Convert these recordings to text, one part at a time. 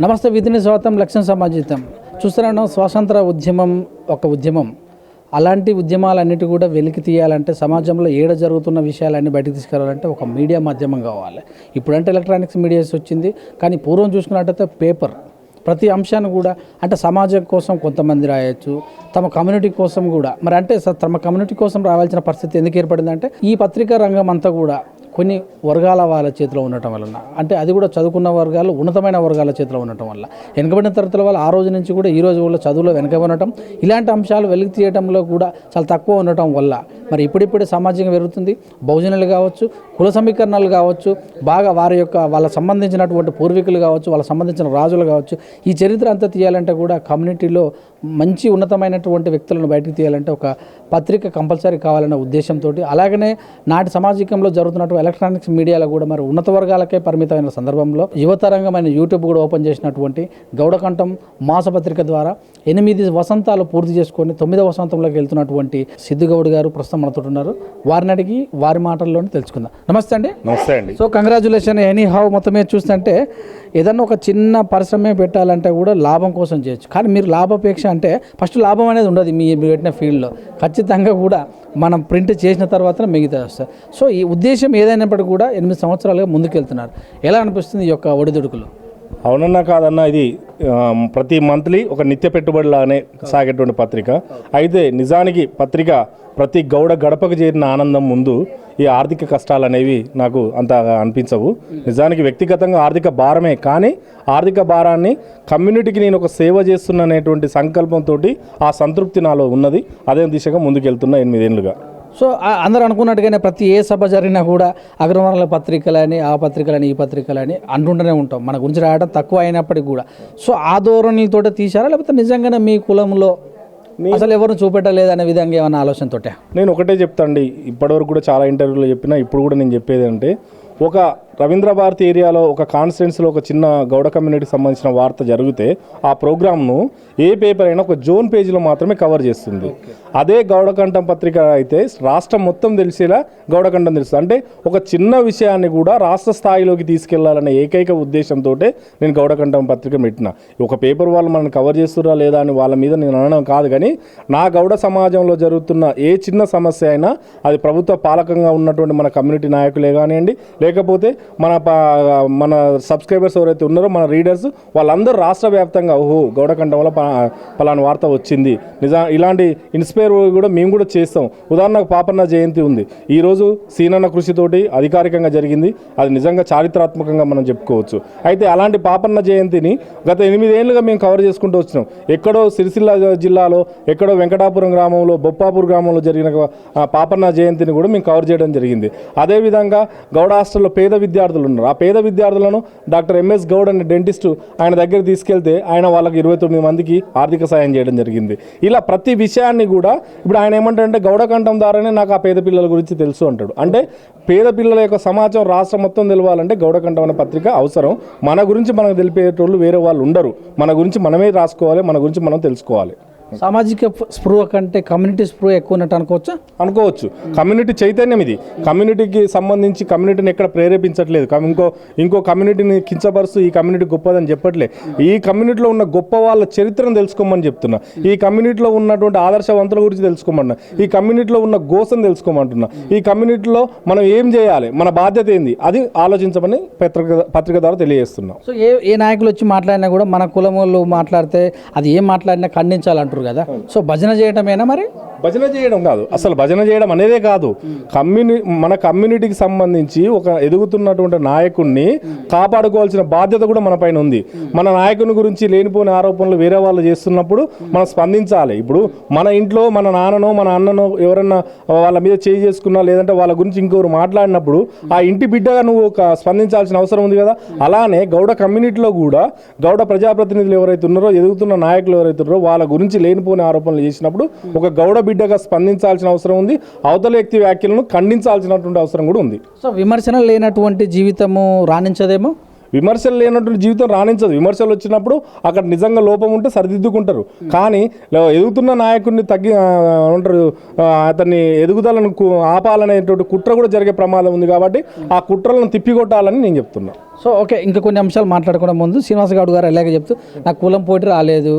నమస్తే విధిని స్వాతం లక్ష్యం సమాజితం. చూస్తున్నాను స్వాతంత్ర ఉద్యమం ఒక ఉద్యమం. అలాంటి ఉద్యమాలన్నిటి కూడా వెలికి తీయాలంటే సమాజంలో ఏడ జరుగుతున్న విషయాలన్నీ బయటకు తీసుకురావాలంటే ఒక మీడియా మాధ్యమం కావాలి. ఇప్పుడంటే ఎలక్ట్రానిక్స్ మీడియాస్ వచ్చింది. కానీ పూర్వం చూసుకున్నట్టయితే పేపర్. ప్రతి అంశాన్ని కూడా అంటే సమాజం కోసం కొంతమంది రాయొచ్చు. తమ కమ్యూనిటీ కోసం కూడా. మరి అంటే తమ కమ్యూనిటీ కోసం రావాల్సిన పరిస్థితి ఎందుకు ఏర్పడిందంటే ఈ పత్రికా రంగం అంతా కూడా కొన్ని వర్గాల వాళ్ళ చేతిలో ఉండటం వలన అంటే అది కూడా చదువుకున్న వర్గాలు ఉన్నతమైన వర్గాల చేతిలో ఉండటం వల్ల. వెనుకబడిన తరగతుల వాళ్ళు ఆ రోజు నుంచి కూడా ఈ రోజు కూడా చదువులో వెనక ఉండటం ఇలాంటి అంశాలు వెలికి తీయడంలో కూడా చాలా తక్కువ ఉండటం వల్ల మరి ఇప్పుడిప్పుడే సమాజం పెరుగుతుంది. బహుజనులు కావచ్చు కుల సమీకరణాలు కావచ్చు బాగా వారి యొక్క వాళ్ళ సంబంధించినటువంటి పూర్వీకులు కావచ్చు వాళ్ళ సంబంధించిన రాజులు కావచ్చు ఈ చరిత్ర అంతా తీయాలంటే కూడా కమ్యూనిటీలో మంచి ఉన్నతమైనటువంటి వ్యక్తులను బయటకు తీయాలంటే ఒక పత్రిక కంపల్సరీ కావాలనే ఉద్దేశంతో అలాగనే నాటి సామాజికంలో జరుగుతున్నటువంటి ఎలక్ట్రానిక్స్ మీడియాలో కూడా మరి ఉన్నత వర్గాలకే పరిమితమైన సందర్భంలో యువతరంగమైన యూట్యూబ్ కూడా ఓపెన్ చేసినటువంటి గౌడకంఠం మాసపత్రిక ద్వారా ఎనిమిది వసంతాలు పూర్తి చేసుకొని తొమ్మిదవ వసంతంలోకి వెళ్తున్నటువంటి సిద్ధుగౌడ్ గారు ప్రస్తుతం మనతో ఉన్నారు. వారిని అడిగి వారి మాటల్లోనే తెలుసుకుందాం. నమస్తే అండి. నమస్తే అండి. సో కంగ్రాచులేషన్ ఎనీ హౌ మొత్తం మీద చూస్తుంటే ఏదన్నా ఒక చిన్న పరిశ్రమ పెట్టాలంటే కూడా లాభం కోసం చేయొచ్చు. కానీ మీరు లాభాపేక్ష అంటే ఫస్ట్ లాభం అనేది ఉండదు మీ మీరు పెట్టిన ఫీల్డ్లో. ఖచ్చితంగా కూడా మనం ప్రింట్ చేసిన తర్వాత మిగతా వస్తుంది సో ఈ ఉద్దేశం ఏదైనప్పటికీ కూడా ఎనిమిది సంవత్సరాలుగా ముందుకెళ్తున్నారు. ఎలా అనిపిస్తుంది ఈ యొక్క ఒడిదుడుకులు? అవునన్నా కాదన్నా ఇది ప్రతి మంత్లీ ఒక నిత్య పెట్టుబడిలానే సాగేటువంటి పత్రిక. అయితే నిజానికి పత్రిక ప్రతి గౌడ గడపకు చేరిన ఆనందం ముందు ఈ ఆర్థిక కష్టాలు అనేవి నాకు అంత అనిపించవు. నిజానికి వ్యక్తిగతంగా ఆర్థిక భారమే కానీ ఆర్థిక భారాన్ని కమ్యూనిటీకి నేను ఒక సేవ చేస్తున్న అనేటువంటి సంకల్పంతో ఆ సంతృప్తి నాలో ఉన్నది. అదే దిశగా ముందుకెళ్తున్నా ఎనిమిదేళ్ళుగా సో అందరూ అనుకున్నట్టుగానే ప్రతి ఏ సభ జరిగినా కూడా అగ్రవర్ణాల పత్రికలని ఆ పత్రికలని ఈ పత్రికలని అంటుంటూనే ఉంటాం. మన గురించి రాయడం తక్కువ అయినప్పటికీ కూడా. సో ఆ ధోరణితోటే తీశారా? లేకపోతే నిజంగానే మీ కులంలో అసలు ఎవరు చూపెట్టలేదు అనే విధంగా ఏమైనా ఆలోచనతోటే నేను ఒకటే చెప్తాండి. ఇప్పటివరకు కూడా చాలా ఇంటర్వ్యూలో చెప్పినా ఇప్పుడు కూడా నేను చెప్పేది అంటే ఒక రవీంద్ర భారతి ఏరియాలో ఒక కాన్స్టిట్యున్సీలో ఒక చిన్న గౌడ కమ్యూనిటీకి సంబంధించిన వార్త జరిగితే ఆ ప్రోగ్రామ్ను ఏ పేపర్ అయినా ఒక జోన్ పేజీలో మాత్రమే కవర్ చేస్తుంది. అదే గౌడకంఠం పత్రిక అయితే రాష్ట్రం మొత్తం తెలిసేలా గౌడకంఠం తెలుస్తుంది. అంటే ఒక చిన్న విషయాన్ని కూడా రాష్ట్ర స్థాయిలోకి తీసుకెళ్ళాలనే ఏకైక ఉద్దేశంతో నేను గౌడకంఠం పత్రిక పెట్టిన. ఒక పేపర్ వాళ్ళు మనం కవర్ చేస్తురా లేదా అని వాళ్ళ మీద నేను అనడం కాదు కానీ నా గౌడ సమాజంలో జరుగుతున్న ఏ చిన్న సమస్య అయినా అది ప్రభుత్వ పాలకంగా ఉన్నటువంటి మన కమ్యూనిటీ నాయకులే కానివ్వండి లేకపోతే మన మన సబ్స్క్రైబర్స్ ఎవరైతే ఉన్నారో మన రీడర్స్ వాళ్ళందరూ రాష్ట్ర వ్యాప్తంగా ఓహో గౌడకంఠంలో వల్ల పలానా వార్త వచ్చింది. నిజా ఇలాంటి ఇన్స్పైర్ కూడా మేము కూడా చేస్తాం. ఉదాహరణకు పాపన్న జయంతి ఉంది. ఈరోజు సీనన్న కృషితోటి అధికారికంగా జరిగింది. అది నిజంగా చారిత్రాత్మకంగా మనం చెప్పుకోవచ్చు. అయితే అలాంటి పాపన్న జయంతిని గత ఎనిమిదేళ్ళుగా మేము కవర్ చేసుకుంటూ వచ్చినాం. ఎక్కడో సిరిసిల్ల జిల్లాలో ఎక్కడో వెంకటాపురం గ్రామంలో బొప్పాపూర్ గ్రామంలో జరిగిన పాపన్న జయంతిని కూడా మేము కవర్ చేయడం జరిగింది. అదేవిధంగా గౌడ హాస్టల్లో పేద విద్య విద్యార్థులు ఉన్నారు. ఆ పేద విద్యార్థులను డాక్టర్ ఎంఎస్ గౌడ్ అనే డెంటిస్ట్ ఆయన దగ్గర తీసుకెళ్తే ఆయన వాళ్ళకి ఇరవై తొమ్మిది మందికి ఆర్థిక సాయం చేయడం జరిగింది. ఇలా ప్రతి విషయాన్ని కూడా ఇప్పుడు ఆయన ఏమంటాడంటే గౌడకంఠం ద్వారానే నాకు ఆ పేద పిల్లల గురించి తెలుసు అంటాడు. అంటే పేద పిల్లల యొక్క సమాచారం రాష్ట్రం మొత్తం తెలవాలంటే గౌడకంఠం అనే పత్రిక అవసరం. మన గురించి మనకు తెలిపేటోళ్ళు వేరే వాళ్ళు ఉండరు. మన గురించి మనమే రాసుకోవాలి మన గురించి మనం తెలుసుకోవాలి. సామాజిక స్పృహ కంటే కమ్యూనిటీ స్పృహ ఎక్కువ ఉన్నట్టు అనుకోవచ్చా? అనుకోవచ్చు. కమ్యూనిటీ చైతన్యం ఇది. కమ్యూనిటీకి సంబంధించి కమ్యూనిటీని ఎక్కడ ప్రేరేపించట్లేదు. ఇంకో ఇంకో కమ్యూనిటీని కించపరుస్తూ ఈ కమ్యూనిటీ గొప్పదని చెప్పట్లే. ఈ కమ్యూనిటీలో ఉన్న గొప్ప వాళ్ళ చరిత్రను తెలుసుకోమని చెప్తున్నా. ఈ కమ్యూనిటీలో ఉన్నటువంటి ఆదర్శవంతుల గురించి తెలుసుకోమన్నా ఈ కమ్యూనిటీలో ఉన్న గోసను తెలుసుకోమంటున్నా. ఈ కమ్యూనిటీలో మనం ఏం చేయాలి? మన బాధ్యత ఏంది? అది ఆలోచించమని పత్రిక పత్రిక ద్వారా తెలియజేస్తున్నాం. సో ఏ ఏ నాయకులు వచ్చి మాట్లాడినా కూడా మన కులం వాళ్ళు మాట్లాడితే అది ఏం మాట్లాడినా ఖండించాలంటారు? కదా. సో భజన చేయటమేనా మరి? భజన చేయడం కాదు. అసలు భజన చేయడం అనేదే కాదు. కమ్యూని మన కమ్యూనిటీకి సంబంధించి ఒక ఎదుగుతున్నటువంటి నాయకుడిని కాపాడుకోవాల్సిన బాధ్యత కూడా మన పైన ఉంది. మన నాయకుని గురించి లేనిపోని ఆరోపణలు వేరే వాళ్ళు చేస్తున్నప్పుడు మనం స్పందించాలి. ఇప్పుడు మన ఇంట్లో మన నాన్ననో మన అన్ననో ఎవరన్నా వాళ్ళ మీద చేయి చేసుకున్నా లేదంటే వాళ్ళ గురించి ఇంకొకరు మాట్లాడినప్పుడు ఆ ఇంటి బిడ్డగా నువ్వు ఒక స్పందించాల్సిన అవసరం ఉంది కదా. అలానే గౌడ కమ్యూనిటీలో కూడా గౌడ ప్రజాప్రతినిధులు ఎవరైతే ఉన్నారో ఎదుగుతున్న నాయకులు ఎవరైతే ఉన్నారో వాళ్ళ గురించి లేనిపోని ఆరోపణలు చేసినప్పుడు ఒక గౌడ బిడ్డగా స్పందించాల్సిన అవసరం ఉంది. అవతల వ్యక్తి వ్యాఖ్యలను ఖండించాల్సినటువంటి అవసరం కూడా ఉంది. సో విమర్శన లేనటువంటి జీవితము రాణించదేమో? విమర్శలు లేనటువంటి జీవితం రాణించదు. విమర్శలు వచ్చినప్పుడు అక్కడ నిజంగా లోపం ఉంటే సరిదిద్దుకుంటారు. కానీ ఎదుగుతున్న నాయకుడిని తగ్గి ఉంటారు అతన్ని ఎదుగుదలను ఆపాలనేటువంటి కుట్ర కూడా జరిగే ప్రమాదం ఉంది కాబట్టి ఆ కుట్రలను తిప్పికొట్టాలని నేను చెప్తున్నా. సో ఓకే ఇంకా కొన్ని అంశాలు మాట్లాడుకునే ముందు శ్రీనివాస్ గౌడ్ గారు ఎలాగ చెప్తూ నాకు కులం పోటీ రాలేదు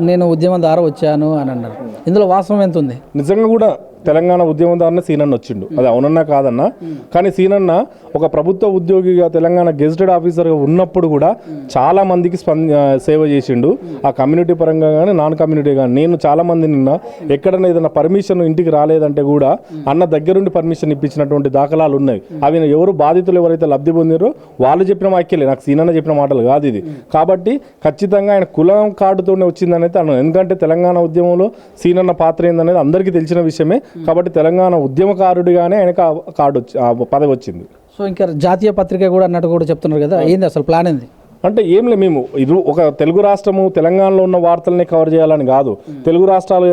నేను ఉద్యమం ద్వారా వచ్చాను అని అన్నారు. ఇందులో వాస్తవం ఎంత ఉంది నిజంగా కూడా తెలంగాణ ఉద్యమదారుని సీనన్న వచ్చిండు. అది అవునన్నా కాదన్నా. కానీ సీనన్న ఒక ప్రభుత్వ ఉద్యోగిగా తెలంగాణ గెజిటెడ్ ఆఫీసర్గా ఉన్నప్పుడు కూడా చాలా మందికి స్పంద సేవ చేసిండు. ఆ కమ్యూనిటీ పరంగా కానీ నాన్ కమ్యూనిటీ కానీ నేను చాలా మంది నిన్న ఎక్కడైనా ఏదైనా పర్మిషన్ ఇంటికి రాలేదంటే కూడా అన్న దగ్గరుండి పర్మిషన్ ఇప్పించినటువంటి దాఖలాలు ఉన్నాయి. అవి ఎవరు బాధితులు ఎవరైతే లబ్ధి పొందిరో వాళ్ళు చెప్పిన వాక్యలే. నాకు సీనన్న చెప్పిన మాటలు కాదు ఇది. కాబట్టి ఖచ్చితంగా ఆయన కులం కార్డుతోనే వచ్చిందనైతే అన్నాను ఎందుకంటే తెలంగాణ ఉద్యమంలో సీనన్న పాత్ర ఏందనేది అందరికీ తెలిసిన విషయమే. కాబట్టి తెలంగాణ ఉద్యమకారుడిగానే ఆయనకు ఆ కార్డు వచ్చి ఆ పదవి వచ్చింది. సో ఇంకా జాతీయ పత్రిక కూడా అన్నట్టు కూడా చెప్తున్నారు కదా ఏంది అసలు ప్లాన్ ఏంది? అంటే ఏం లే మేము ఇది ఒక తెలుగు రాష్ట్రము తెలంగాణలో ఉన్న వార్తల్ని కవర్ చేయాలని కాదు. తెలుగు రాష్ట్రాలు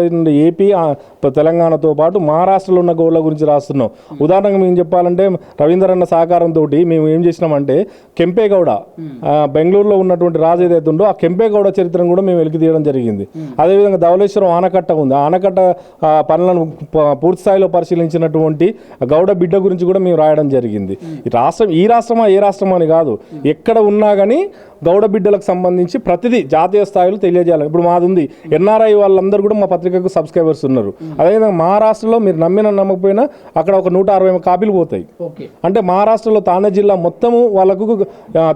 ఏపీ తెలంగాణతో పాటు మహారాష్ట్రలో ఉన్న గోళ్ళ గురించి రాస్తున్నాం. ఉదాహరణకు మేము చెప్పాలంటే రవీందర్ అన్న సహకారంతో మేము ఏం చేసినామంటే కెంపేగౌడ బెంగళూరులో ఉన్నటువంటి రాజు ఏదైతే ఉందో ఆ కెంపేగౌడ చరిత్రను కూడా మేము వెలికి తీయడం జరిగింది. అదేవిధంగా ధవళేశ్వరం ఆనకట్ట ఉంది. ఆ ఆనకట్ట పనులను పూర్తి స్థాయిలో పరిశీలించినటువంటి గౌడ బిడ్డ గురించి కూడా మేము రాయడం జరిగింది. ఈ రాష్ట్రం ఈ రాష్ట్రమా ఏ రాష్ట్రం అని కాదు. ఎక్కడ ఉన్నా కానీ గౌడ బిడ్డలకు సంబంధించి ప్రతిదీ జాతీయ స్థాయిలో తెలియజేయాలి. ఇప్పుడు మాది ఉంది ఎన్ఆర్ఐ వాళ్ళందరూ కూడా మా పత్రికకు సబ్స్క్రైబర్స్ ఉన్నారు. అదేవిధంగా మహారాష్ట్రలో మీరు నమ్మిన నమ్మకపోయినా అక్కడ ఒక నూట అరవై కాపీలు పోతాయి. అంటే మహారాష్ట్రలో తానే జిల్లా మొత్తము వాళ్ళకు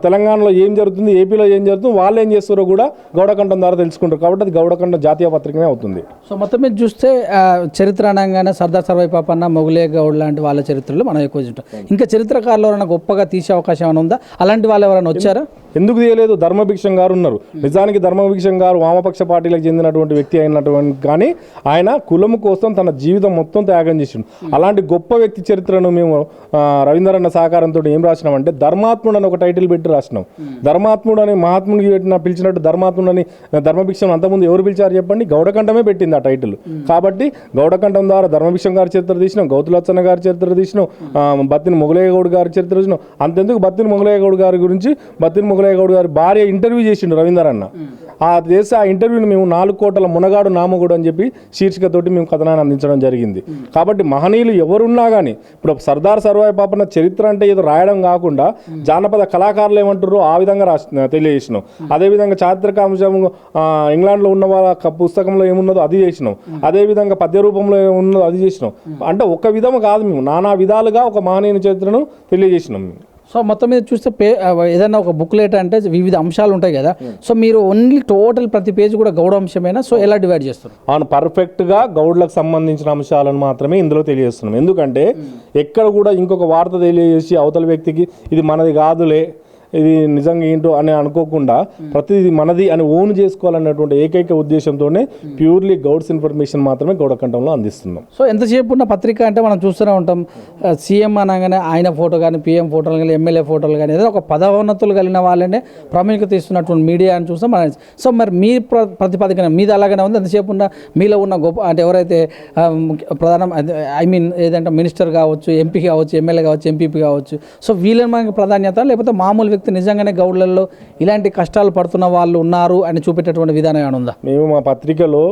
తెలంగాణలో ఏం జరుగుతుంది ఏపీలో ఏం జరుగుతుంది వాళ్ళు ఏం చేస్తారో కూడా గౌడకంఠం ద్వారా తెలుసుకుంటారు. కాబట్టి అది గౌడకంఠం జాతీయ పత్రికనే అవుతుంది. సో మొత్తం మీద చూస్తే చరిత్ర అనగానే సర్దార్ సర్వై పాపన్న మొగులే గౌడ్ లాంటి వాళ్ళ చరిత్రలు మనం ఎక్కువ చూంటాం ఇంకా చరిత్రకారులు ఎవరైనా గొప్పగా తీసే అవకాశం ఏమైనా ఉందా? అలాంటి వాళ్ళు ఎవరైనా వచ్చారా? ఎందుకు తీయలేదు? ధర్మభిక్షం గారు ఉన్నారు. నిజానికి ధర్మభిక్షం గారు వామపక్ష పార్టీలకు చెందినటువంటి వ్యక్తి అయినటువంటి కానీ ఆయన కులము కోసం తన జీవితం మొత్తం త్యాగం చేసిండు. అలాంటి గొప్ప వ్యక్తి చరిత్రను మేము రవీంద్రన్న సహకారంతో ఏం రాసినామంటే ధర్మాత్ముడు అని ఒక టైటిల్ పెట్టి రాసినాం. ధర్మాత్ముడు అని మహాత్ముడికి పెట్టిన పిలిచినట్టు ధర్మాత్ముడు అని ధర్మభిక్షం అంతకుముందు ఎవరు పిలిచారు చెప్పండి? గౌడకంఠమే పెట్టింది ఆ టైటిల్. కాబట్టి గౌడకంఠం ద్వారా ధర్మభిక్షం గారి చరిత్ర తీసినాం గౌతులచ్చన్న గారి చరిత్ర తీసినాం బత్తిని మొగలయ్య గౌడ్ గారి చరిత్ర తీసినాం. అంతెందుకు బత్తిని మొగలయ్య గౌడ్ గారి గురించి? బత్తిని మొగలయ్య గౌడ్ గారి భార్య ఇంటర్వ్యూ చేసిండు రవీందర్ అన్న. ఆ చేసి ఆ ఇంటర్వ్యూని మేము నాలుగు కోటల మునగాడు నామగుడు అని చెప్పి శీర్షికతోటి మేము కథనాన్ని అందించడం జరిగింది. కాబట్టి మహనీయులు ఎవరున్నా కానీ ఇప్పుడు సర్దార్ సర్వాయి పాపన్న చరిత్ర అంటే ఏదో రాయడం కాకుండా జానపద కళాకారులు ఏమంటారో ఆ విధంగా రాసి తెలియజేసినాం. అదేవిధంగా చారిత్రకాంశం ఆ, ఇంగ్లాండ్లో ఉన్న వాళ్ళ పుస్తకంలో ఏమున్నదో అది చేసినాం. అదేవిధంగా పద్య రూపంలో ఏమున్నదో అది చేసినాం. అంటే ఒక విధం కాదు మేము. నానా విధాలుగా ఒక మహనీయుని చరిత్రను తెలియజేసినాం మేము. సో మొత్తం మీద చూస్తే పే ఏదైనా ఒక బుక్లెట్ అంటే వివిధ అంశాలు ఉంటాయి కదా. సో మీరు ఓన్లీ టోటల్ ప్రతి పేజ్ కూడా గౌడ అంశమేనా? సో ఎలా డివైడ్ చేస్తారు? అవును పర్ఫెక్ట్గా గౌడ్లకు సంబంధించిన అంశాలను మాత్రమే ఇందులో తెలియజేస్తున్నాం. ఎందుకంటే ఎక్కడ కూడా ఇంకొక వార్త తెలియజేసి అవతల వ్యక్తికి ఇది మనది కాదులే ఇది నిజంగా ఏంటో అని అనుకోకుండా ప్రతిది మనది అని ఓన్ చేసుకోవాలన్నటువంటి ఏకైక ఉద్దేశంతోనే ప్యూర్లీ గౌడ్స్ ఇన్ఫర్మేషన్ మాత్రమే గౌడకంఠంలో అందిస్తున్నాం. సో ఎంతసేపు ఉన్న పత్రిక అంటే మనం చూస్తూనే ఉంటాం సీఎం అనగానే ఆయన ఫోటో కానీ పిఎం ఫోటోలు కానీ ఎమ్మెల్యే ఫోటోలు కానీ ఏదో ఒక పదోన్నతులు కలిగిన వాళ్ళనే ప్రాముఖ్యత ఇస్తున్నటువంటి మీడియా అని చూస్తాం మనం సో మరి మీ ప్ర- ప్రతిపాదికన మీద అలాగనే ఉంది? ఎంతసేపు ఉన్న మీలో ఉన్న గొప్ప అంటే ఎవరైతే ప్రధాన ఐ మీన్ ఏదంటే మినిస్టర్ కావచ్చు ఎంపీ కావచ్చు ఎమ్మెల్యే కావచ్చు ఎంపీపీ కావచ్చు సో వీళ్ళని మనకి ప్రాధాన్యత లేకపోతే మామూలు వ్యక్తి నిజంగానే గౌడ్లలో ఇలాంటి కష్టాలు పడుతున్న వాళ్ళు ఉన్నారు అని చూపెట్టేటువంటి విధానం ఏమైనా ఉందా? మేము మా పత్రికలో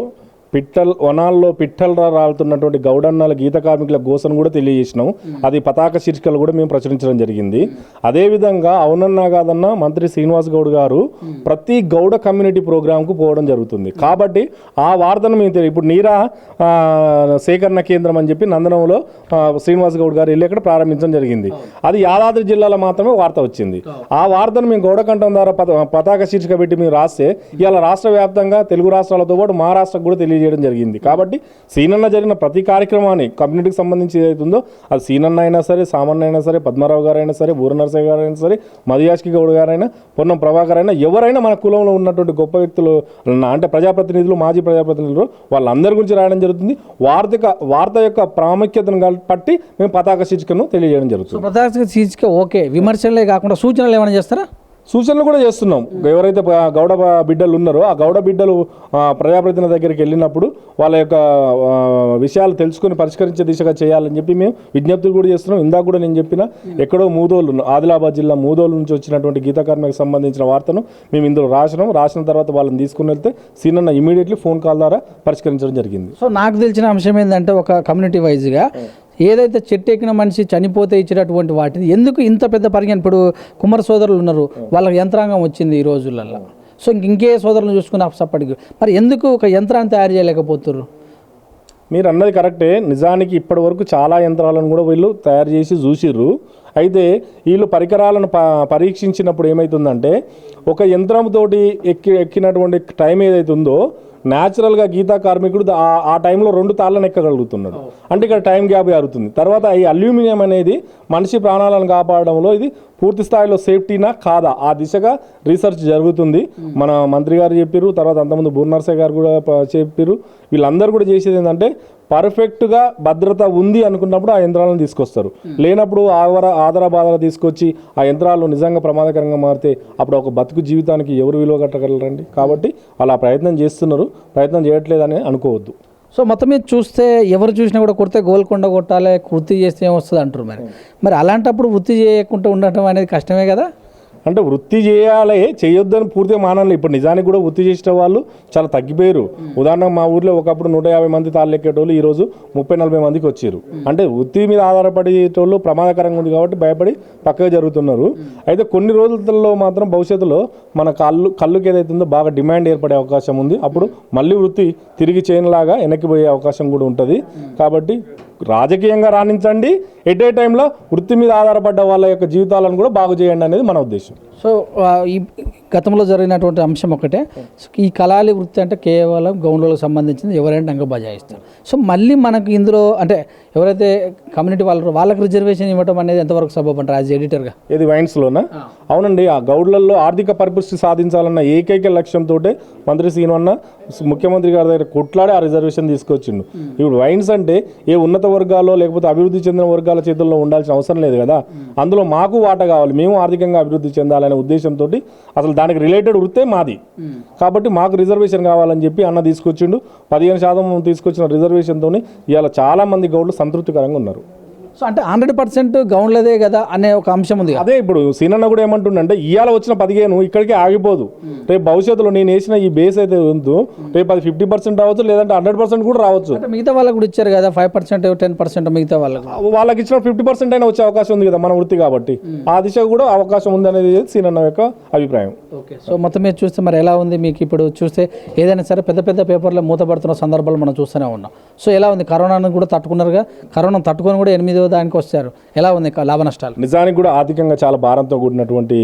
పిట్టల్ వనాల్లో పిట్టలు రాలుతున్నటువంటి గౌడన్నల గీత కార్మికుల గోసను కూడా తెలియజేసినాం. అది పతాక శీర్షికలు కూడా మేము ప్రచురించడం జరిగింది. అదేవిధంగా అవునన్నా కాదన్నా మంత్రి శ్రీనివాస్ గౌడ్ గారు ప్రతి గౌడ కమ్యూనిటీ ప్రోగ్రాంకు పోవడం జరుగుతుంది. కాబట్టి ఆ వార్తను మేము ఇప్పుడు నీరా సేకరణ కేంద్రం అని చెప్పి నందనంలో శ్రీనివాస్ గౌడ్ గారు వెళ్ళి అక్కడ ప్రారంభించడం జరిగింది. అది యాదాద్రి జిల్లాలో మాత్రమే వార్త వచ్చింది. ఆ వార్తను మేము గౌడకంఠం ద్వారా పతాక శీర్షిక పెట్టి మేము రాస్తే ఇలా రాష్ట్ర వ్యాప్తంగా తెలుగు రాష్ట్రాలతో పాటు మహారాష్ట్రకు కూడా తెలియజేయడం చేయడం జరిగింది. కాబట్టి సీనన్న జరిగిన ప్రతి కార్యక్రమాన్ని కమ్యూనిటీకి సంబంధించి ఏదైతుందో అది సీనన్న అయినా సరే సామాన్య అయినా సరే పద్మారావు గారైనా సరే బూర నరసయ్య గారైనా సరే మధుయాష్కి గౌడ్ గారైనా పొన్నం ప్రభాకర్ అయినా ఎవరైనా మన కులంలో ఉన్నటువంటి గొప్ప వ్యక్తులు నా- అంటే ప్రజాప్రతినిధులు మాజీ ప్రజాప్రతినిధులు వాళ్ళందరి గురించి రాయడం జరుగుతుంది. వార్తక వార్త యొక్క ప్రాముఖ్యతను కల్- పట్టి మేము పతాక శీర్షికను తెలియజేయడం జరుగుతుంది. పతాక ప్రధాన శీర్షిక ఓకే. విమర్శలే కాకుండా సూచనలు ఏమైనా చేస్తారా? సూచనలు కూడా చేస్తున్నాం. ఎవరైతే గౌడ బిడ్డలు ఉన్నారో ఆ గౌడ బిడ్డలు ప్రజాప్రతినిధుల దగ్గరికి వెళ్ళినప్పుడు వాళ్ళ యొక్క విషయాలు తెలుసుకొని పరిష్కరించే దిశగా చేయాలని చెప్పి మేము విజ్ఞప్తులు కూడా చేస్తున్నాం. ఇందాక కూడా నేను చెప్పిన ఎక్కడో మూదోళ్ళు ఉన్న- ఆదిలాబాద్ జిల్లా మూదోలు నుంచి వచ్చినటువంటి గీతా సంబంధించిన వార్తను మేము ఇందులో రాసినాం. రాసిన తర్వాత వాళ్ళని తీసుకుని వెళ్తే సీనన్న ఇమీడియట్లీ ఫోన్ కాల్ ద్వారా పరిష్కరించడం జరిగింది. సో నాకు తెలిసిన అంశం ఏంటంటే ఒక కమ్యూనిటీ వైజ్గా ఏదైతే చెట్టు ఎక్కిన మనిషి చనిపోతే ఇచ్చినటువంటి వాటిని ఎందుకు ఇంత పెద్ద పరిగణ ఇప్పుడు కుమార సోదరులు ఉన్నారు వాళ్ళకి యంత్రాంగం వచ్చింది ఈ రోజులలో సో ఇంక ఇంకే సోదరులను చూసుకుని అప్పటికి. మరి ఎందుకు ఒక యంత్రాన్ని తయారు చేయలేకపోతున్నారు మీరు అన్నది కరెక్టే. నిజానికి ఇప్పటి వరకు చాలా యంత్రాలను కూడా వీళ్ళు తయారు చేసి చూసిర్రు. అయితే వీళ్ళు పరికరాలను ప పరీక్షించినప్పుడు ఏమవుతుందంటే ఒక యంత్రంతోటి ఎక్కి ఎక్కినటువంటి టైం ఏదైతే ఉందో న్యాచురల్గా గీతా కార్మికుడు ఆ- ఆ టైంలో రెండు తాళ్ళను ఎక్కగలుగుతున్నాడు. అంటే ఇక్కడ టైం గ్యాప్ జరుగుతుంది తర్వాత ఈ అల్యూమినియం అనేది మనిషి ప్రాణాలను కాపాడడంలో ఇది పూర్తి స్థాయిలో సేఫ్టీనా కాదా? ఆ దిశగా రీసెర్చ్ జరుగుతుంది. మన మంత్రి గారు చెప్పారు తర్వాత అంతకుముందు బూర్నర్సే గారు కూడా చెప్పారు వీళ్ళందరూ కూడా చేసేది ఏంటంటే పర్ఫెక్ట్గా భద్రత ఉంది అనుకున్నప్పుడు ఆ యంత్రాలను తీసుకొస్తారు. లేనప్పుడు ఆవర ఆదర బాధర తీసుకొచ్చి ఆ యంత్రాలు నిజంగా ప్రమాదకరంగా మారితే అప్పుడు ఒక బతుకు జీవితానికి ఎవరు విలువ కట్టగలరండి? కాబట్టి అలా ప్రయత్నం చేస్తున్నారు. ప్రయత్నం చేయట్లేదని అనుకోవద్దు. సో మొత్తం మీద చూస్తే ఎవరు చూసినా కూడా కొడితే గోల్కొండ కొట్టాలి వృత్తి చేస్తే ఏమొస్తుంది అంటారు మరి? మరి అలాంటప్పుడు వృత్తి చేయకుండా ఉండటం అనేది కష్టమే కదా? అంటే వృత్తి చేయాలి చేయొద్దని పూర్తిగా మానాలి ఇప్పుడు నిజానికి కూడా వృత్తి చేసిన వాళ్ళు చాలా తగ్గిపోయారు. ఉదాహరణకు మా ఊర్లో ఒకప్పుడు నూట యాభై మంది తాళ్ళు ఎక్కేటోళ్ళు ఈ రోజు ముప్పై నలభై మందికి వచ్చారు. అంటే వృత్తి మీద ఆధారపడేటోళ్ళు ప్రమాదకరంగా ఉంది కాబట్టి భయపడి పక్కగా జరుగుతున్నారు. అయితే కొన్ని రోజులలో మాత్రం భవిష్యత్తులో మన కళ్ళు కళ్ళుకి ఏదైతే ఉందో బాగా డిమాండ్ ఏర్పడే అవకాశం ఉంది. అప్పుడు మళ్ళీ వృత్తి తిరిగి చేయనిలాగా వెనక్కిపోయే అవకాశం కూడా ఉంటుంది. కాబట్టి రాజకీయంగా రాణించండి. ఎట్ ఏ టైంలో వృత్తి మీద ఆధారపడ్డ వాళ్ళ యొక్క జీవితాలను కూడా బాగు చేయండి అనేది మన ఉద్దేశం. సో ఈ గతంలో జరిగినటువంటి అంశం ఒకటే. ఈ కళాలి వృత్తి అంటే కేవలం గౌండ్లకు సంబంధించింది ఎవరైనా అంగ బజాయిస్తారు సో మళ్ళీ మనకు ఇందులో అంటే ఎవరైతే కమ్యూనిటీ వాళ్ళు వాళ్ళకి రిజర్వేషన్ ఇవ్వడం అనేది ఎంతవరకు సబబ్ అంటారు యాజ్ ఎడిటర్గా? ఇది వైన్స్లోనా అవునండి ఆ గౌడ్లలో ఆర్థిక పరిపుష్టి సాధించాలన్న ఏకైక లక్ష్యంతో మంత్రి శ్రీనన్న ముఖ్యమంత్రి గారి దగ్గర కొట్లాడి ఆ రిజర్వేషన్ తీసుకొచ్చిండు. ఇప్పుడు వైన్స్ అంటే ఏ ఉన్నత వర్గాల్లో లేకపోతే అభివృద్ధి చెందిన వర్గాల చేతుల్లో ఉండాల్సిన అవసరం లేదు కదా. అందులో మాకు వాట కావాలి మేము ఆర్థికంగా అభివృద్ధి చెందాలనే ఉద్దేశంతో అసలు దానికి రిలేటెడ్ వృత్తే మాది. కాబట్టి మాకు రిజర్వేషన్ కావాలని చెప్పి అన్న తీసుకొచ్చిండు. పదిహేను శాతం తీసుకొచ్చిన రిజర్వేషన్తో ఇవాళ చాలా మంది గౌడ్లు సంతృప్తికరంగా ఉన్నారు. సో అంటే హండ్రెడ్ పర్సెంట్ గౌండ్లదే కదా అనే ఒక అంశం ఉంది. అదే ఇప్పుడు సీనన్న కూడా ఏమంటుండంటే ఇవాళ వచ్చిన పదిహేను ఇక్కడికే ఆగిపోదు. రేపు భవిష్యత్తులో నేను వేసిన ఈ బేస్ అయితే ఉందో రేపు అది ఫిఫ్టీ పర్సెంట్ రావచ్చు లేదంటే హండ్రెడ్ పర్సెంట్ కూడా రావచ్చు. అంటే మిగతా వాళ్ళకు కూడా ఇచ్చారు కదా ఫైవ్ పర్సెంట్ టెన్ పర్సెంట్ మిగతా వాళ్ళకు. వాళ్ళకి ఇచ్చిన ఫిఫ్టీ పర్సెంట్ అయినా వచ్చే అవకాశం ఉంది కదా మన వృత్తి కాబట్టి. ఆ దిశ కూడా అవకాశం ఉంది అనేది సీనన్న యొక్క అభిప్రాయం. ఓకే సో మొత్తం మీద చూస్తే మరి ఎలా ఉంది మీకు ఇప్పుడు చూస్తే ఏదైనా సరే పెద్ద పెద్ద పేపర్లో మూతపడుతున్న సందర్భాలు మనం చూస్తూనే ఉన్నాం. సో ఎలా ఉంది? కరోనాను కూడా తట్టుకున్నారుగా? కరోనా తట్టుకొని కూడా ఎనిమిదో దానికి వచ్చారు ఎలా ఉంది లాభ నష్టాలు? నిజానికి కూడా ఆర్థికంగా చాలా భారంతో కూడినటువంటి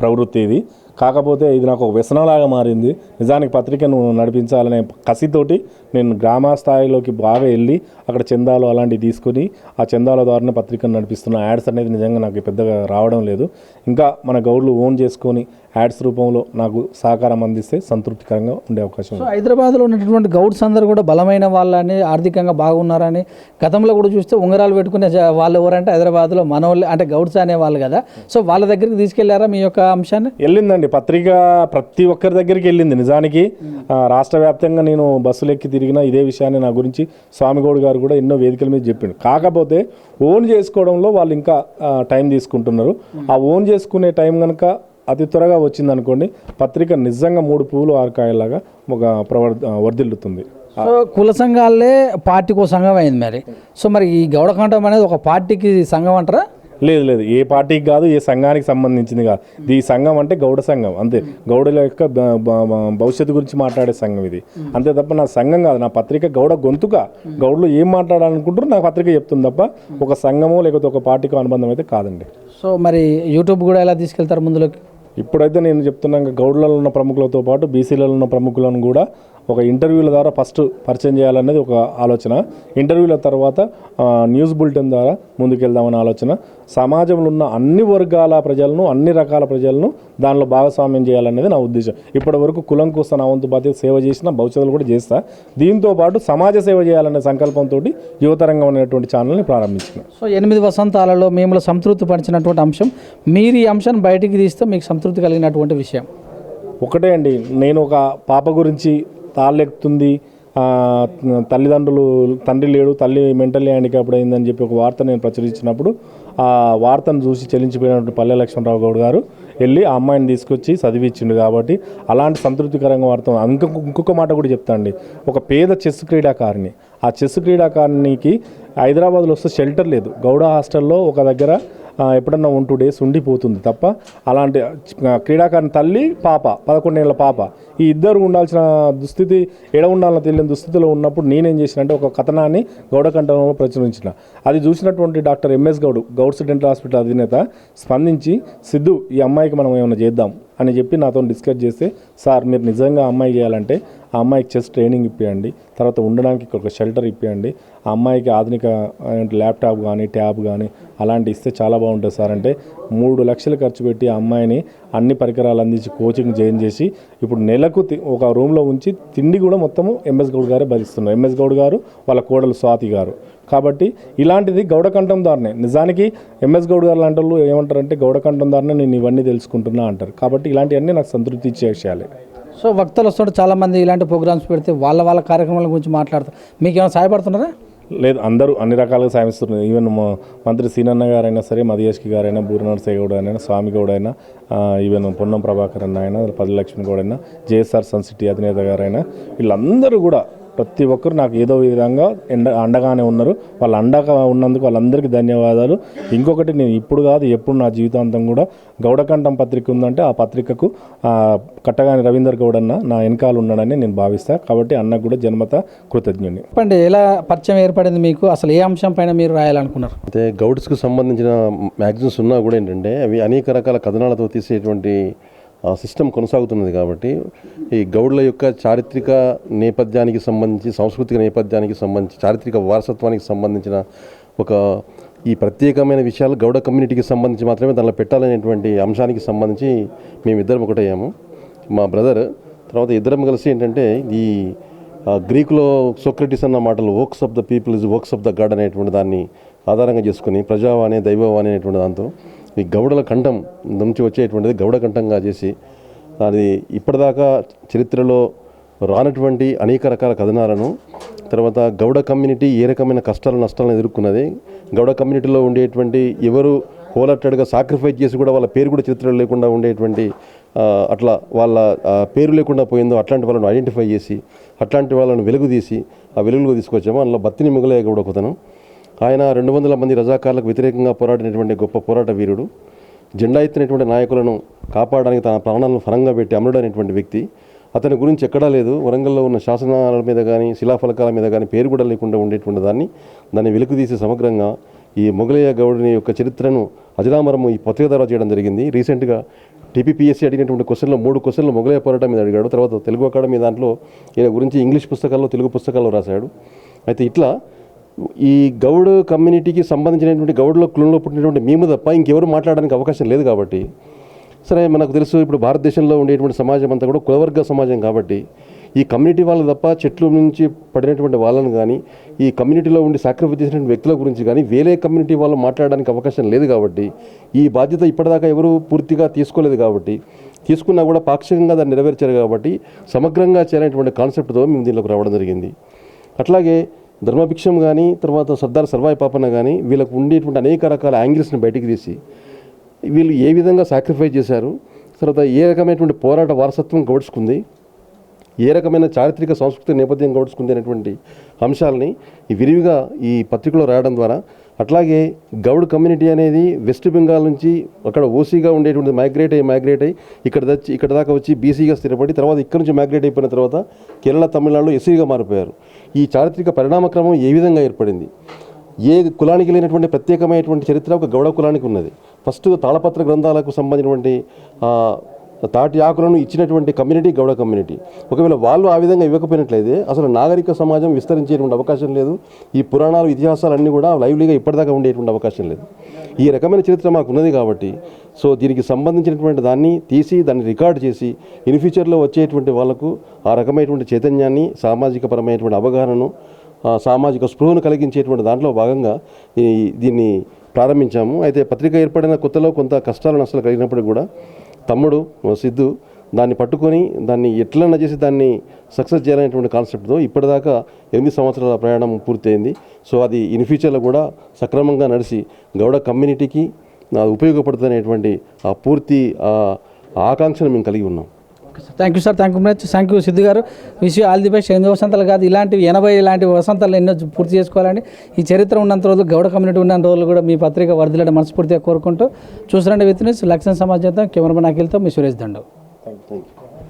ప్రవృత్తి ఇది. కాకపోతే ఇది నాకు ఒక వ్యసనంలాగా మారింది. నిజానికి పత్రికను నడిపించాలనే కసితోటి నేను గ్రామ స్థాయిలోకి బాగా వెళ్ళి అక్కడ చందాలు అలాంటివి తీసుకొని ఆ చందాల ద్వారానే పత్రికను నడిపిస్తున్న యాడ్స్ అనేది నిజంగా నాకు పెద్దగా రావడం లేదు. ఇంకా మన గౌడ్లు ఓన్ చేసుకొని యాడ్స్ రూపంలో నాకు సహకారం అందిస్తే సంతృప్తికరంగా ఉండే అవకాశం సో హైదరాబాద్లో ఉన్నటువంటి గౌడ్స్ అందరూ కూడా బలమైన వాళ్ళని ఆర్థికంగా బాగున్నారని గతంలో కూడా చూస్తే ఉంగరాలు పెట్టుకునే వాళ్ళు ఎవరంటే హైదరాబాద్లో మనోళ్ళు అంటే గౌడ్స్ అనేవాళ్ళు కదా. సో వాళ్ళ దగ్గరికి తీసుకెళ్ళారా మీ యొక్క అంశాన్ని? వెళ్ళిందండి. పత్రిక ప్రతి ఒక్కరి దగ్గరికి వెళ్ళింది. నిజానికి రాష్ట్ర వ్యాప్తంగా నేను బస్సులు ఎక్కి తిరిగిన ఇదే విషయాన్ని నా గురించి స్వామిగౌడ్ గారు కూడా ఎన్నో వేదికల మీద చెప్పిండు. కాకపోతే ఓన్ చేసుకోవడంలో వాళ్ళు ఇంకా టైం తీసుకుంటున్నారు. ఆ ఓన్ చేసుకునే టైం కనుక అతి త్వరగా వచ్చింది అనుకోండి పత్రిక నిజంగా మూడు పువ్వులు ఆరకాయలాగా ఒక ప్రవర్ వర్ధిల్లుతుంది. సో కుల సంఘాలే పార్టీకి సంఘం అయింది మరి. సో మరి ఈ గౌడకంఠం అనేది ఒక పార్టీకి సంఘం అంటారా? లేదు లేదు. ఏ పార్టీకి కాదు ఏ సంఘానికి సంబంధించింది కాదు. ఈ సంఘం అంటే గౌడ సంఘం అంతే. గౌడుల యొక్క భవిష్యత్తు గురించి మాట్లాడే సంఘం ఇది. అంతే తప్ప నా సంఘం కాదు. నా పత్రిక గౌడ గొంతుక. గౌడులు ఏం మాట్లాడాలనుకుంటారో నా పత్రిక చెప్తుంది తప్ప ఒక సంఘమో లేకపోతే ఒక పార్టీకో అనుబంధం అయితే కాదండి. సో మరి యూట్యూబ్ కూడా ఎలా తీసుకెళ్తారు ముందులోకి? ఇప్పుడైతే నేను చెప్తున్నాక గౌడ్లలో ఉన్న ప్రముఖులతో పాటు బీసీలలో ఉన్న ప్రముఖులను కూడా ఒక ఇంటర్వ్యూల ద్వారా ఫస్ట్ పరిచయం చేయాలనేది ఒక ఆలోచన. ఇంటర్వ్యూల తర్వాత న్యూస్ బులెటిన్ ద్వారా ముందుకెళ్దామనే ఆలోచన. సమాజంలో ఉన్న అన్ని వర్గాల ప్రజలను అన్ని రకాల ప్రజలను దానిలో భాగస్వామ్యం చేయాలనేది నా ఉద్దేశం. ఇప్పటి వరకు కులం కోసం నా వంతు బాధ్యత సేవ చేసిన భవిష్యత్తులో కూడా చేస్తా. దీంతో పాటు సమాజ సేవ చేయాలనే సంకల్పంతో యువతరంగం అనేటువంటి ఛానల్ని ప్రారంభించిన. సో ఎనిమిది వసంతాలలో మేము సంతృప్తి పరిచినటువంటి అంశం మీరు ఈ అంశాన్ని బయటికి తీస్తే మీకు సంతృప్తి సంతృప్తి కలిగినటువంటి విషయం. ఒకటే అండి నేను ఒక పాప గురించి తాళ్ళెక్కుతుంది తల్లిదండ్రులు తండ్రి లేడు తల్లి మెంటల్లీ హ్యాండిక్యాప్డ్ అయిందని చెప్పి ఒక వార్త నేను ప్రచురించినప్పుడు ఆ వార్తను చూసి చెల్లించిపోయినటువంటి పల్లె లక్ష్మణరావు గౌడ్ గారు వెళ్ళి ఆ అమ్మాయిని తీసుకొచ్చి చదివించిండు కాబట్టి అలాంటి సంతృప్తికరంగా వార్త ఇంకొక ఇంకొక మాట కూడా చెప్తా అండి. ఒక పేద చెస్ క్రీడాకారిణి ఆ చెస్ క్రీడాకారిణికి హైదరాబాద్లో వస్తే షెల్టర్ లేదు. గౌడ హాస్టల్లో ఒక దగ్గర ఎప్పుడన్నా వన్ టూ డేస్ ఉండిపోతుంది తప్ప అలాంటి ఆ, క్రీడాకారిణి తల్లి పాప పదకొండేళ్ళ పాప ఈ ఇద్దరు ఉండాల్సిన దుస్థితి ఎడ ఉండాలని తెలియని దుస్థితిలో ఉన్నప్పుడు నేనేం చేసిన అంటే ఒక కథనాన్ని గౌడకంఠంలో ప్రచురించిన. అది చూసినటువంటి doctor MS Goud Gouds dental hospital అధినేత స్పందించి సిద్ధు ఈ అమ్మాయికి మనం ఏమైనా చేద్దాం. అని చెప్పి నాతో డిస్కస్ చేస్తే సార్ మీరు నిజంగా అమ్మాయి చేయాలంటే ఆ అమ్మాయికి చెస్ ట్రైనింగ్ ఇప్పియండి. తర్వాత ఉండడానికి ఒక షెల్టర్ ఇప్పియండి. ఆ అమ్మాయికి ఆధునిక ల్యాప్టాప్ కానీ ట్యాబ్ కానీ అలాంటి ఇస్తే చాలా బాగుంటుంది సార్. అంటే మూడు లక్షలు ఖర్చు పెట్టి ఆ అమ్మాయిని అన్ని పరికరాలు అందించి కోచింగ్ జాయిన్ చేసి ఇప్పుడు నెలకు తి- ఒక రూమ్లో ఉంచి తిండి కూడా మొత్తము ఎంఎస్ గౌడ్ గారే భరిస్తున్నారు. ఎంఎస్ గౌడ్ గారు వాళ్ళ కోడలు స్వాతి గారు. కాబట్టి ఇలాంటిది గౌడకంఠం దారినే. నిజానికి ఎంఎస్ గౌడ్ గారు లాంటి వాళ్ళు ఏమంటారంటే గౌడకంఠం దారినే నేను ఇవన్నీ తెలుసుకుంటున్నా అంటారు. కాబట్టి ఇలాంటివన్నీ నాకు సంతృప్తి ఇచ్చే విషయాలే సో వక్తలు వస్తుంటే చాలామంది ఇలాంటి ప్రోగ్రామ్స్ పెడితే వాళ్ళ వాళ్ళ కార్యక్రమాల గురించి మాట్లాడతారు. మీకు ఏమైనా సహాయపడుతున్నారా లేదు అందరూ అన్ని రకాలుగా సాయమిస్తున్నారు. ఈవెన్ మంత్రి సీనన్న గారైనా సరే మదియేష్కి గారైనా బూరి నరసయ్య గౌడ్ అయినా స్వామి గౌడ్ అయినా ఈవెన్ పొన్నం ప్రభాకర్ అన్న అయినా పది లక్ష్మణ్ గౌడ్ అయినా జేఎస్ఆర్ సన్ సిటీ అధినేత గారైనా వీళ్ళందరూ కూడా ప్రతి ఒక్కరు నాకు ఏదో విధంగా ఎండ అండగానే ఉన్నారు. వాళ్ళు అండగా ఉన్నందుకు వాళ్ళందరికీ ధన్యవాదాలు. ఇంకొకటి నేను ఇప్పుడు కాదు ఎప్పుడు నా జీవితాంతం కూడా గౌడకంఠం పత్రిక ఉందంటే ఆ పత్రికకు కట్టగాని రవీందర్ గౌడ్ అన్న నా వెనకాల ఉన్నాడని నేను భావిస్తా. కాబట్టి అన్నకు కూడా జన్మత కృతజ్ఞుని. చెప్పండి ఎలా పరిచయం ఏర్పడింది మీకు? అసలు ఏ అంశం పైన మీరు రాయాలనుకున్నారు? అయితే గౌడ్స్కి సంబంధించిన మ్యాగజైన్స్ ఉన్నా కూడా ఏంటంటే అవి అనేక రకాల కథనాలతో తీసేటువంటి సిస్టమ్ కొనసాగుతున్నది కాబట్టి ఈ గౌడ్ల యొక్క చారిత్రక నేపథ్యానికి సంబంధించి సాంస్కృతిక నేపథ్యానికి సంబంధించి చారిత్రక వారసత్వానికి సంబంధించిన ఒక ఈ ప్రత్యేకమైన విషయాలు గౌడ కమ్యూనిటీకి సంబంధించి మాత్రమే దానిలో పెట్టాలనేటువంటి అంశానికి సంబంధించి మేమిద్దరం ఒకటయ్యాము. మా బ్రదర్ తర్వాత ఇద్దరం కలిసి ఏంటంటే ఈ గ్రీకులో సోక్రటిస్ అన్న మాటలు works of the people is works of the god అనేటువంటి దాన్ని ఆధారంగా చేసుకుని ప్రజావాణి దైవవాణి అనేటువంటి దాంతో ఈ గౌడల కంఠం నుంచి వచ్చేటువంటిది గౌడ కంఠంగా చేసి అది ఇప్పటిదాకా చరిత్రలో రానటువంటి అనేక రకాల కథనాలను తర్వాత గౌడ కమ్యూనిటీ ఏ రకమైన కష్టాలు నష్టాలను ఎదుర్కొన్నది గౌడ కమ్యూనిటీలో ఉండేటువంటి ఎవరు హోలట్టడిగా సాక్రిఫైస్ చేసి కూడా వాళ్ళ పేరు కూడా చరిత్రలో లేకుండా ఉండేటువంటి అట్లా వాళ్ళ పేరు లేకుండా పోయిందో అట్లాంటి వాళ్ళని ఐడెంటిఫై చేసి అట్లాంటి వాళ్ళని వెలుగు తీసి ఆ వెలుగులో తీసుకొచ్చాము అందులో బత్తిని మిగులయ్య కూడా ఒకతను ఆయన రెండు వందల మంది రజాకార్లకు వ్యతిరేకంగా పోరాడినటువంటి గొప్ప పోరాట వీరుడు. జెండా ఎత్తినటువంటి నాయకులను కాపాడడానికి తన ప్రాణాలను ఫలంగా పెట్టి అమరుడైనటువంటి వ్యక్తి. అతని గురించి ఎక్కడా లేదు. వరంగల్లో ఉన్న శాసనాల మీద కానీ శిలాఫలకాల మీద కానీ పేరు కూడా లేకుండా ఉండేటువంటి దాన్ని దాన్ని వెలుగుతీసి సమగ్రంగా ఈ మొఘలయ్య గౌడుని యొక్క చరిత్రను అజరామరము ఈ పత్రిక ద్వారా చేయడం జరిగింది. రీసెంట్గా టీపీపీఎస్సీ అడిగినటువంటి క్వశ్చన్లో మూడు క్వశ్చన్లు మొగలయ్య పోరాటం మీద అడిగాడు. తర్వాత తెలుగు అకాడమీ దాంట్లో ఈయన గురించి ఇంగ్లీష్ పుస్తకాల్లో తెలుగు పుస్తకాల్లో రాశాడు. అయితే ఇట్లా ఈ గౌడ్ కమ్యూనిటీకి సంబంధించినటువంటి గౌడ్ల కులంలో పుట్టినటువంటి మేము తప్ప ఇంకెవరు మాట్లాడడానికి అవకాశం లేదు కాబట్టి సరే మనకు తెలుసు ఇప్పుడు భారతదేశంలో ఉండేటువంటి సమాజం అంతా కూడా కులవర్గ సమాజం కాబట్టి ఈ కమ్యూనిటీ వాళ్ళు తప్ప చెట్ల నుంచి పడినటువంటి వాళ్ళని కానీ ఈ కమ్యూనిటీలో ఉండి సాక్రిఫైస్ చేసినటువంటి వ్యక్తుల గురించి కానీ వేరే కమ్యూనిటీ వాళ్ళు మాట్లాడడానికి అవకాశం లేదు కాబట్టి ఈ బాధ్యత ఇప్పటిదాకా ఎవరు పూర్తిగా తీసుకోలేదు కాబట్టి తీసుకున్నా కూడా పాక్షికంగా దాన్ని నెరవేర్చారు కాబట్టి సమగ్రంగా చేయాలనేటువంటి కాన్సెప్ట్తో మేము దీనిలోకి రావడం జరిగింది. అట్లాగే ధర్మభిక్షం కానీ తర్వాత సర్దార్ సర్వాయి పాపన్న కానీ వీళ్ళకు ఉండేటువంటి అనేక రకాల యాంగిల్స్ని బయటికి తీసి వీళ్ళు ఏ విధంగా సాక్రిఫై చేశారు తర్వాత ఏ రకమైనటువంటి పోరాట వారసత్వం గౌడ్చుకుంది ఏ రకమైన చారిత్రక సాంస్కృతిక నేపథ్యం గౌడ్చుకుంది అనేటువంటి అంశాలని విరివిగా ఈ పత్రికలో రాయడం ద్వారా అట్లాగే గౌడ్ కమ్యూనిటీ అనేది వెస్ట్ బెంగాల్ నుంచి అక్కడ ఓసీగా ఉండేటువంటి మైగ్రేట్ అయ్యి మైగ్రేట్ అయ్యి ఇక్కడ వచ్చి ఇక్కడ దాకా వచ్చి బీసీగా స్థిరపడి తర్వాత ఇక్కడ నుంచి మైగ్రేట్ అయిపోయిన తర్వాత కేరళ తమిళనాడులో ఎస్సీగా మారిపోయారు. ఈ చారిత్రక పరిణామక్రమం ఏ విధంగా ఏర్పడింది? ఏ కులానికి లేనటువంటి ప్రత్యేకమైనటువంటి చరిత్ర ఒక గౌడ కులానికి ఉన్నది. ఫస్ట్ తాళపత్ర గ్రంథాలకు సంబంధించినటువంటి తాటి ఆకులను ఇచ్చినటువంటి కమ్యూనిటీ గౌడ కమ్యూనిటీ ఒకవేళ వాళ్ళు ఆ విధంగా ఇవ్వకపోయినట్లయితే అసలు నాగరిక సమాజం విస్తరించేటువంటి అవకాశం లేదు. ఈ పురాణాలు ఇతిహాసాలు అన్నీ కూడా లైవ్లీగా ఇప్పటిదాకా ఉండేటువంటి అవకాశం లేదు. ఈ రకమైన చరిత్ర మాకు ఉన్నది కాబట్టి సో దీనికి సంబంధించినటువంటి దాన్ని తీసి దాన్ని రికార్డ్ చేసి ఇన్ ఫ్యూచర్లో వచ్చేటువంటి వాళ్ళకు ఆ రకమైనటువంటి చైతన్యాన్ని సామాజిక పరమైనటువంటి అవగాహనను ఆ, సామాజిక స్పృహను కలిగించేటువంటి దాంట్లో భాగంగా ఈ దీన్ని ప్రారంభించాము. అయితే పత్రిక ఏర్పడిన కొత్తలో కొంత కష్టాలు నష్టాలు కలిగినప్పుడు కూడా తమ్ముడు సిద్ధు దాన్ని పట్టుకొని దాన్ని ఎట్లన్నా చేసి దాన్ని సక్సెస్ చేయాలనేటువంటి కాన్సెప్ట్తో ఇప్పటిదాకా ఎనిమిది సంవత్సరాల ప్రయాణం పూర్తయింది. సో అది ఇన్ ఫ్యూచర్లో కూడా సక్రమంగా నడిచి గౌడ కమ్యూనిటీకి ఉపయోగపడుతుంది అనేటువంటి ఆ పూర్తి ఆ ఆకాంక్షను మేము కలిగి ఉన్నాం. Thank you sir thank you much thank you Siddhu garu. Wish all the best ఎనిమిది వసంతాలు కాదు. ఇలాంటివి ఎనభై ఇలాంటి వసంతాలు ఎన్నో పూర్తి చేసుకోవాలని ఈ చరిత్ర ఉన్నంత రోజులు గౌడ కమ్యూనిటీ ఉన్నంత రోజులు కూడా మీ పత్రిక వర్ధిల్లడం మనస్ఫూర్తిగా కోరుకుంటూ చూసిరండి విత్ న్యూస్ లక్ష్మణ్ సమాజంతో కెమెరామెన్ అఖిల్తో మీ సురేష్ దండవ్ థ్యాంక్ యూ